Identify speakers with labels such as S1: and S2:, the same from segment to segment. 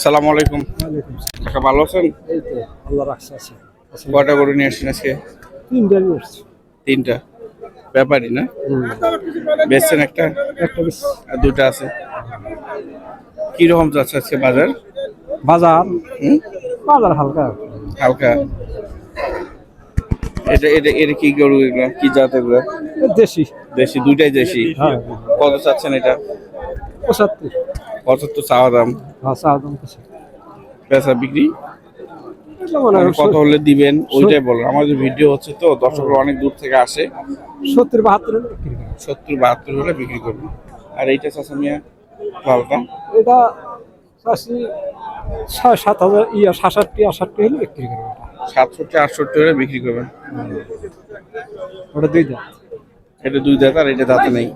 S1: সালাম আলাইকুম। কাকা ভালো আছেন?
S2: এই তো আল্লাহ রাখছে আছে।
S1: কয়টা গরু নিয়ে আসছেন আজকে?
S2: তিনটা নিয়ে আসছি।
S1: তিনটা। ব্যাপারই না। বেচছেন একটা?
S2: একটা বেশ
S1: আর দুটা আছে। কীরকম যাচ্ছে আজকে বাজার?
S2: বাজার? বাজার হালকা।
S1: হালকা। এটা এটা এটা কি গরু এগুলো? কি জাত এগুলো?
S2: দেশি।
S1: দেশি দুইটাই দেশি।
S2: হ্যাঁ।
S1: কত চাচ্ছেন এটা?
S2: পঁচাত্তর।
S1: পঁচাত্তর চাওয়া দাম।
S2: হ্যাঁ চা দাম কত
S1: পেঁচা বিক্রি? কত হলে দিবেন? ওইটাই বলেন। আমাদের ভিডিও হচ্ছে তো দর্শকরা অনেক দূর থেকে আসে।
S2: সত্তর বাহাত্তর হলে বিক্রি।
S1: সত্তর বাহাত্তর হলে বিক্রি করবেন আর এইটা চাষা মিয়া লালটা
S2: এটা চাষি সাত হাজার ইয়া সাতষট্টি আষট্টি হলে বিক্রি করব
S1: সাতষট্টি আটষট্টি হলে বিক্রি করবেন।
S2: ওটা দুই দাম
S1: এটা দুই দাঁত আর এটা দাঁতে নেই।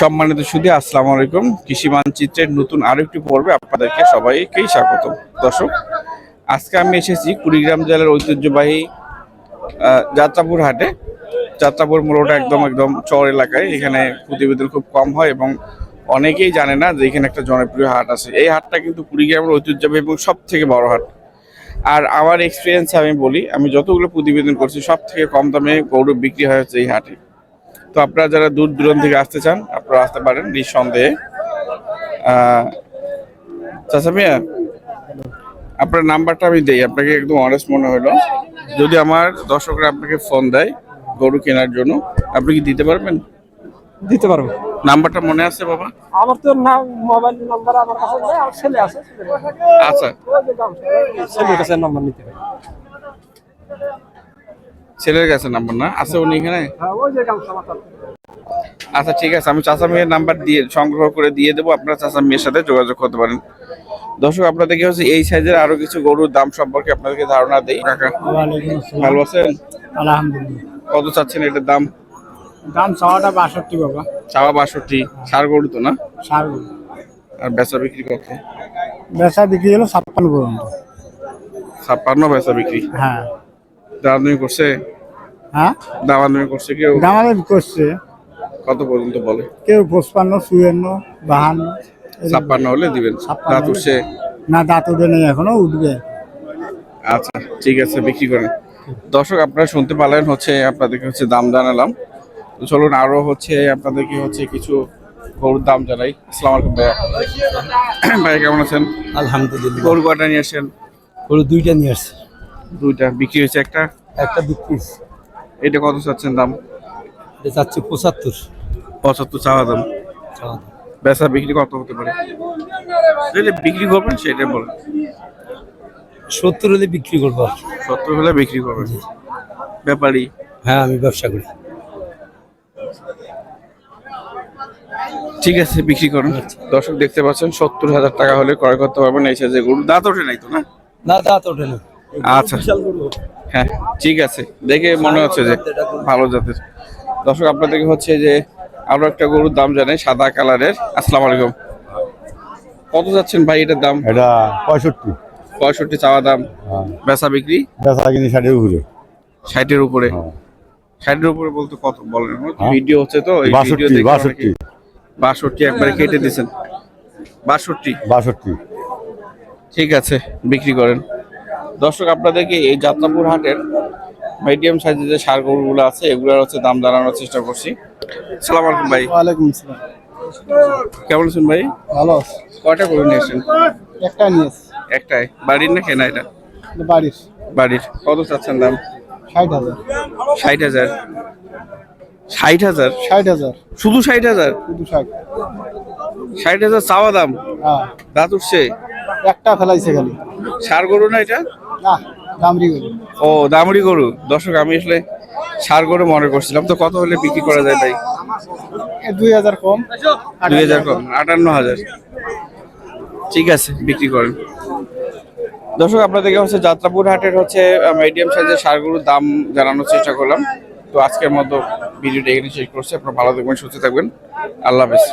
S1: সম্মানিত শুধু আসসালামু আলাইকুম। কৃষি মানচিত্রের নতুন আরও একটি পর্বে আপনাদেরকে সবাইকেই স্বাগত। দর্শক, আজকে আমি এসেছি কুড়িগ্রাম জেলার ঐতিহ্যবাহী যাত্রাপুর হাটে। যাত্রাপুর মোড়টা একদম একদম চর এলাকায়। এখানে প্রতিবেদন খুব কম হয় এবং অনেকেই জানে না যে এখানে একটা জনপ্রিয় হাট আছে। এই হাটটা কিন্তু কুড়িগ্রামের ঐতিহ্যবাহী এবং সব থেকে বড় হাট। আর আমার এক্সপিরিয়েন্স আমি বলি, আমি যতগুলো প্রতিবেদন করছি সব থেকে কম দামে গৌরব বিক্রি হয় হচ্ছে এই হাটে। তো আপনারা যারা দূর দূরান্ত থেকে আসতে চান আপনারা আসতে পারেন নিঃসন্দেহে। চাচা মিয়া আপনার নাম্বারটা আমি দেই আপনাকে একদম অনেস্ট মনে হলো। যদি আমার দর্শকরা আপনাকে ফোন দেয় গরু কেনার জন্য আপনি কি দিতে পারবেন?
S2: দিতে পারব।
S1: নাম্বারটা মনে আছে বাবা?
S2: আমার তো নাম মোবাইল নাম্বার আমার কাছে নেই আমার ছেলে আছে
S1: আচ্ছা।
S2: ছেলের কাছে নাম্বার নিতে পারি
S1: ছেলের কাছে নাম্বার না? আছে উনি এখানে?
S2: হ্যাঁ
S1: আচ্ছা ঠিক আছে আমি চাচা মেয়ের নাম্বার দিয়ে সংগ্রহ করে দিয়ে দেবো আপনারা চাচা মেয়ের সাথে যোগাযোগ করতে পারেন। দর্শক আপনাদেরকে হচ্ছে এই সাইজের আরও কিছু গরুর দাম সম্পর্কে আপনাদেরকে ধারণা দেই? কাকা। ভালো আছেন?
S2: আলহামদুলিল্লাহ।
S1: কত চাচ্ছেন এটার দাম?
S2: দাম চাওয়াটা বাষট্টি বাবা।
S1: চাওয়া বাষট্টি। সার গরু তো না?
S2: সার গরু।
S1: আর বেচা বিক্রি কত?
S2: বেচা বিক্রি হলো ছাপ্পান্ন পর্যন্ত।
S1: ছাপ্পান্ন বেচা বিক্রি।
S2: হ্যাঁ।
S1: দামাদামি করছে?
S2: হ্যাঁ?
S1: দামাদামি করছে কেউ?
S2: দামাদামি করছে।
S1: কত পর্যন্ত বলে?
S2: কেউ পঁচপান্ন চুয়ান্ন বাহান্ন।
S1: ছাপ্পান্ন হলে দিবেন। দাঁত উঠছে?
S2: না দাঁত উঠে নেই এখনও উঠবে।
S1: আচ্ছা ঠিক আছে বিক্রি করেন। দর্শক আপনারা শুনতে পারলেন হচ্ছে আপনাদেরকে হচ্ছে দাম জানালাম। তো চলুন আরও হচ্ছে আপনাদেরকে হচ্ছে কিছু গরুর দাম জানাই। আসসালামু আলাইকুম ভাইয়া। ভাই কেমন আছেন?
S2: আলহামদুলিল্লাহ।
S1: গরু কয়টা নিয়ে আসেন
S2: ওগুলো দুইটা নিয়ে আসছে।
S1: দুইটা বিক্রি হয়েছে একটা?
S2: একটা বিক্রি
S1: এটা কত চাচ্ছেন দাম?
S2: এটা যাচ্ছে পঁচাত্তর।
S1: পঁচাত্তর চাওয়া দাম। বেচা বিক্রি কত হতে পারে? যেটা বিক্রি করবেন সেটা বলেন।
S2: সত্তর হলে বিক্রি করব।
S1: সত্তর হলে বিক্রি করবেন। ব্যাপারী?
S2: হ্যাঁ আমি ব্যবসা করি।
S1: ঠিক আছে বিক্রি করুন। দর্শক দেখতে পাচ্ছেন সত্তর হাজার টাকা হলে ক্রয় করতে পারবেন। এই সাইজের গরু। দাঁত ওঠে নাই তো না?
S2: না দাঁত ওঠে না
S1: আচ্ছা। হ্যাঁ ঠিক আছে। দেখে মনে হচ্ছে যে ভালো জাতের। দর্শক আপনাদেরকে হচ্ছে যে আরও একটা গরুর দাম জানাই সাদা কালারের। আসসালাম আলাইকুম। কত যাচ্ছেন ভাই এটার দাম?
S3: এটা পঁয়ষট্টি।
S1: পঁয়ষট্টি চাওয়া দাম। বেচা বিক্রি?
S3: বেচা কিনি ষাটের উপরে।
S1: ষাটের উপরে?
S3: হ্যাঁ।
S1: ষাটের উপরে বলতে কত বলেন?
S3: হ্যাঁ।
S1: ভিডিও হচ্ছে তো এই ভিডিও
S3: বাষট্টি
S1: দেখে
S3: বাষট্টি
S1: একবারে কেটে দিয়েছেন। বাষট্টি?
S3: বাষট্টি।
S1: ঠিক আছে বিক্রি করেন। দর্শক আপনাদেরকে এই যাত্রাপুর হাটের মিডিয়াম সাইজের যে সার গরুগুলো আছে এগুলোর হচ্ছে দাম জানানোর চেষ্টা করছি। সালাম আলাইকুম ভাই।
S2: ওয়ালাইকুম আসসালাম।
S1: কেমন আছেন ভাই?
S2: ভালো
S1: কয়টা গরু নিয়েছেন
S2: একটা নিয়ে আসছে।
S1: একটাই। বাড়ির না কেনা এটা
S2: বাড়ির।
S1: বাড়ির। কত চাচ্ছেন দাম?
S2: ষাট হাজার।
S1: ষাট হাজার। ষাট হাজার?
S2: ষাট হাজার।
S1: শুধু ষাট হাজার?
S2: শুধু ষাট।
S1: ষাট হাজার চাওয়া দাম?
S2: হ্যাঁ।
S1: দাঁত উঠছে?
S2: একটা ফেলাইছে খালি।
S1: সার গরু না এটা? ও দামড়ি গরু। দর্শক আমি আসলে সার গরু মনে করছিলাম। তো কত হলে বিক্রি করা যায় ভাই?
S2: দুই হাজার কম।
S1: দুই হাজার কম আটান্ন হাজার। ঠিক আছে বিক্রি করেন। দর্শক আপনাদেরকে হচ্ছে যাত্রাপুর হাটের হচ্ছে মিডিয়াম সাইজের সারগুলোর দাম জানানোর চেষ্টা করলাম। তো আজকের মতো ভিডিওটা এখানে শেষ করছি। আপনারা ভালো থাকবেন সুস্থ থাকবেন। আল্লাহ হাফেজ।